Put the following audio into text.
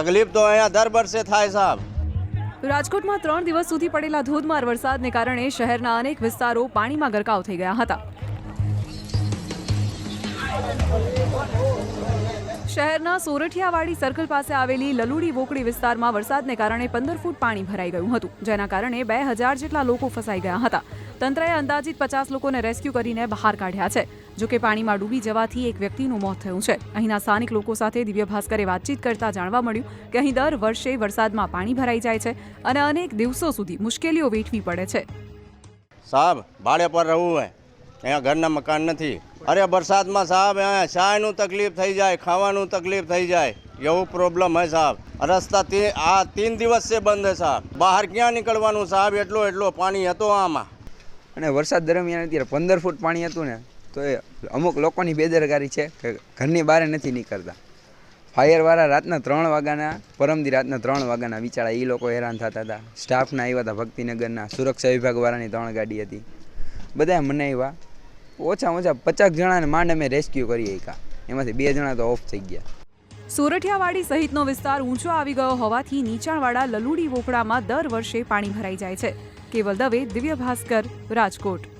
તકલીફ તો અહીંયા દર વર્ષે થાય સાહેબ. રાજકોટમાં ત્રણ દિવસ સુધી પડેલા ધોધમાર વરસાદને કારણે શહેરના અનેક વિસ્તારો પાણીમાં ગરકાવ થઈ ગયા હતા. શહેરના સોરઠિયાવાડી સર્કલ પાસે આવેલી લલુડી વોકડી વિસ્તારમાં વરસાદને કારણે પંદર ફૂટ પાણી ભરાઈ ગયું હતું, જેના કારણે બે હજાર જેટલા લોકો ફસાઈ ગયા હતા. તંત્રએ અંદાજિત પચાસ લોકોને રેસ્ક્યુ કરીને બહાર કાઢ્યા છે. જોકે પાણીમાં ડૂબી જવાથી એક વ્યક્તિનું મોત થયું છે. અહીંના સ્થાનિક લોકો સાથે દિવ્ય ભાસ્કરે વાતચીત કરતા જાણવા મળ્યું કે અહીં દર વર્ષે વરસાદમાં પાણી ભરાઈ જાય છે અને અનેક દિવસો સુધી મુશ્કેલીઓ વેઠવી પડે છે. સાહેબ ભાડે પર રહેવું હોય. અહીંયા ઘરના મકાન નથી. અરે વરસાદમાં સાહેબ અહીંયા ચાયનું તકલીફ થઈ જાય ખાવાનું તકલીફ થઈ જાય. એવું પ્રોબ્લેમ હે સાહેબ. રસ્તા તે આ તીન દિવસ છે બંધ સાહેબ. બહાર ક્યાં નીકળવાનું સાહેબ? એટલો એટલો પાણી હતો આમાં. અને વરસાદ દરમિયાન અત્યારે પંદર ફૂટ પાણી હતું ને તો એ અમુક લોકોની બેદરકારી છે કે ઘરની બહાર નથી નીકળતા. ફાયરવાળા રાતના ત્રણ વાગ્યાના, પરમદી રાતના ત્રણ વાગ્યાના વિચારા એ લોકો હેરાન થતા હતા. સ્ટાફના આવ્યા હતા ભક્તિનગરના, સુરક્ષા વિભાગવાળાની ત્રણ ગાડી હતી. બધાએ મને આવ્યા ઓછા ઓછા પચાસ જણાને માંડ અમે રેસ્ક્યુ કરી શક્યા એમાંથી બે જણા તો ઓફ થઈ ગયા. સોરઠિયાવાડી સહિતનો વિસ્તાર ઊંચો આવી ગયો હોવાથી નીચાણવાળા લલુડી વોકડામાં દર વર્ષે પાણી ભરાઈ જાય છે. Keval Dave Divya Bhaskar Rajkot.